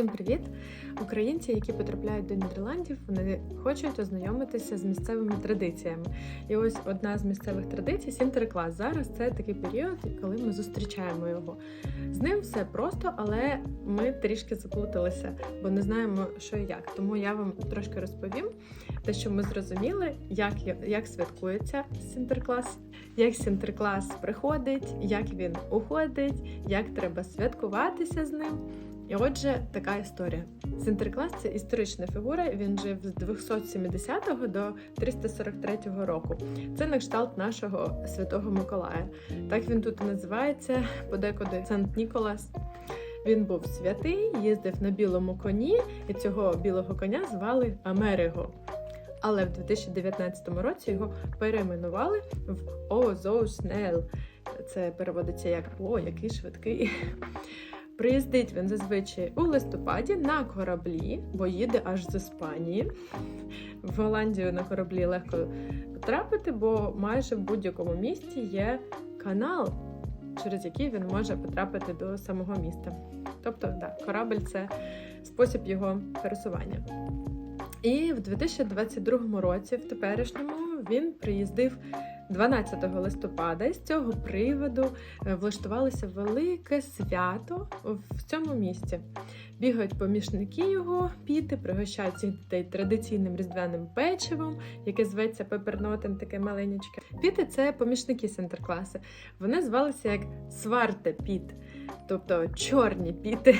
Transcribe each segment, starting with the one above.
Всім привіт! Українці, які потрапляють до Нідерландів, вони хочуть ознайомитися з місцевими традиціями. І ось одна з місцевих традицій сінтерклас. Зараз це такий період, коли ми зустрічаємо його. З ним все просто, але ми трішки заплуталися, бо не знаємо, що і як. Тому я вам трошки розповім те, що ми зрозуміли, як, як святкується сінтерклас, як сінтерклас приходить, як він уходить, як треба святкуватися з ним. І отже, така історія. Синтерклас це історична фігура. Він жив з 270 до 343 року. Це на кшталт нашого святого Миколая. Так він тут називається подекуди Сант Ніколас. Він був святий, їздив на білому коні, і цього білого коня звали Америго. Але в 2019 році його перейменували в Озоуснел. Це переводиться як О, який швидкий. Приїздить він зазвичай у листопаді на кораблі, бо їде аж з Іспанії. В Голландію на кораблі легко потрапити, бо майже в будь-якому місті є канал, через який він може потрапити до самого міста. Тобто, да, корабль це спосіб його пересування. І в 2022 році, в теперішньому, він приїздив 12 листопада. З цього приводу влаштувалося велике свято в цьому місті. Бігають помічники його піти, пригощають цих дітей традиційним різдвяним печивом, яке зветься пепернотен, таке маленьке. Піти це помічники Сентеркласи. Вони звалися як сварте піт, тобто чорні піти.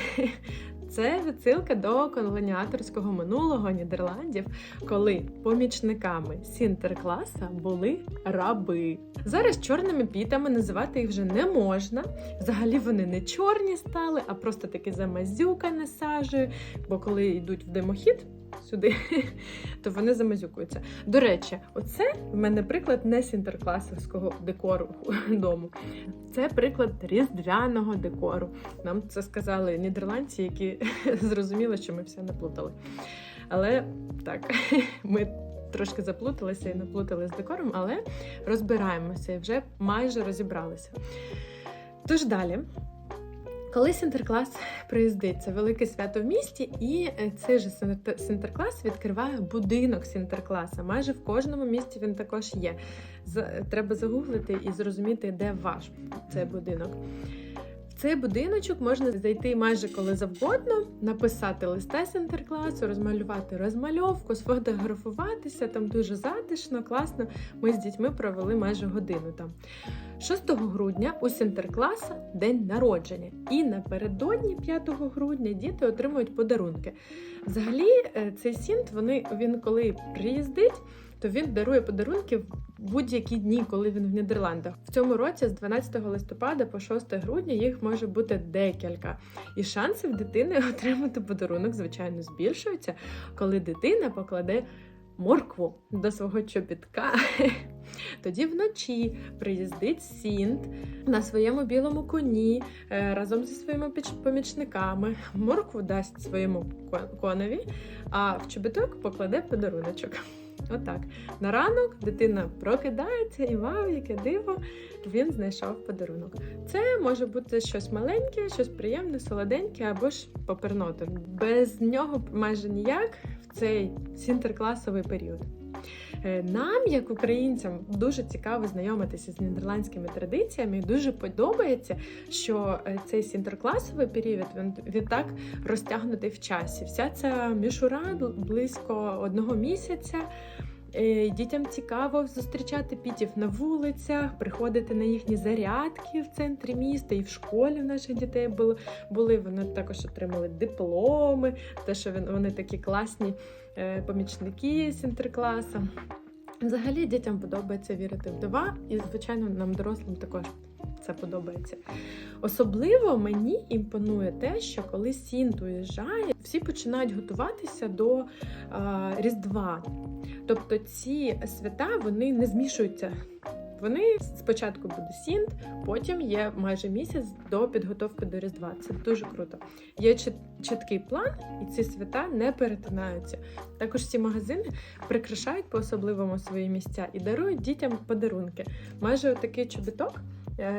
Це відсилка до колоніаторського минулого Нідерландів, коли помічниками Сінтеркласа були раби. Зараз чорними пітами називати їх вже не можна. Взагалі вони не чорні стали, а просто таки замазюкане сажею. Бо коли йдуть в димохід сюди, то вони замазюкуються. До речі, оце в мене приклад не сінтеркласовського декору дому. Це приклад різдвяного декору. Нам це сказали нідерландці, які зрозуміли, що ми все наплутали. Але так, ми трошки заплуталися і наплутали з декором, але розбираємося і вже майже розібралися. Тож далі. Коли Сінтерклас приїздить, це велике свято в місті, і цей же Сінтерклас відкриває будинок Сінтеркласа. Майже в кожному місті він також є. Треба загуглити і зрозуміти, де ваш цей будинок. Цей будиночок можна зайти майже коли завгодно, написати листа Сінтеркласу, розмалювати розмальовку, сфотографуватися. Там дуже затишно, класно. Ми з дітьми провели майже годину там. 6 грудня у Сінтеркласа день народження, і напередодні 5 грудня діти отримують подарунки. Взагалі, цей сінт, вони він коли приїздить, то він дарує подарунки будь-які дні, коли він в Нідерландах. В цьому році з 12 листопада по 6 грудня їх може бути декілька. І шанси в дитини отримати подарунок, звичайно, збільшуються, коли дитина покладе моркву до свого чобітка. Тоді вночі приїздить Сінт на своєму білому коні разом зі своїми помічниками. Моркву дасть своєму конові, а в чобіток покладе подаруночок. Отак. На ранок дитина прокидається і вау, яке диво! Він знайшов подарунок. Це може бути щось маленьке, щось приємне, солоденьке або ж поперноти. Без нього майже ніяк цей сінтеркласовий період. Нам, як українцям, дуже цікаво знайомитися з нідерландськими традиціями. і Дуже подобається, що цей сінтеркласовий період він відтак розтягнутий в часі. Вся ця мішура близько одного місяця. Дітям цікаво зустрічати пітів на вулицях, приходити на їхні зарядки в центрі міста і в школі в наших дітей були. Вони також отримали дипломи, те, що вони такі класні помічники сінтеркласа. Взагалі дітям подобається вірити в дива, і, звичайно, нам дорослим також це подобається. Особливо мені імпонує те, що коли Сінт уїжджає, всі починають готуватися до а, Різдва. Тобто ці свята вони не змішуються. Вони спочатку буде сінт, потім є майже місяць до підготовки до Різдва. Це дуже круто. Є чіткий план, і ці свята не перетинаються. Також ці магазини прикрашають по особливому свої місця і дарують дітям подарунки. Майже такий чобіток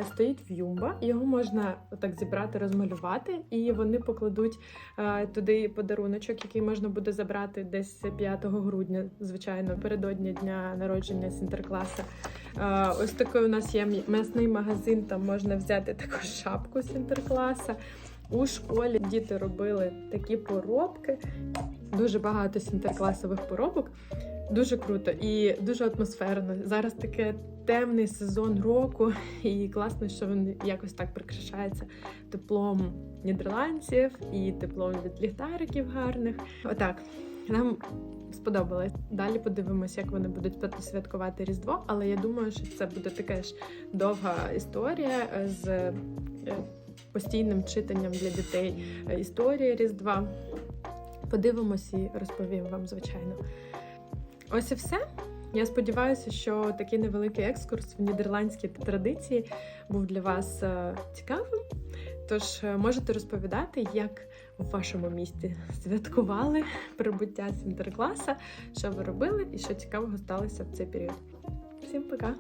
стоїть в'юмба. Його можна так зібрати, розмалювати, і вони покладуть е, туди подаруночок, який можна буде забрати десь 5 грудня, звичайно, передодні дня народження Сінтеркласа. Е, Ось такий у нас є м'ясний магазин. Там можна взяти таку шапку Сінтеркласа. У школі діти робили такі поробки. Дуже багато сінтеркласових поробок. Дуже круто і дуже атмосферно. Зараз таке темний сезон року, і класно, що він якось так прикрашається теплом нідерландців і теплом від ліхтариків гарних. Отак. Нам сподобалось. Далі подивимося, як вони будуть святкувати Різдво, але я думаю, що це буде така ж довга історія з е, постійним читанням для дітей е, історії Різдва. Подивимось і розповім вам, звичайно. Ось і все. Я сподіваюся, що такий невеликий екскурс в нідерландські традиції був для вас е, цікавим. Тож е, можете розповідати, як в вашому місті святкували прибуття Сінтеркласа, що ви робили і що цікавого сталося в цей період. Всім пока!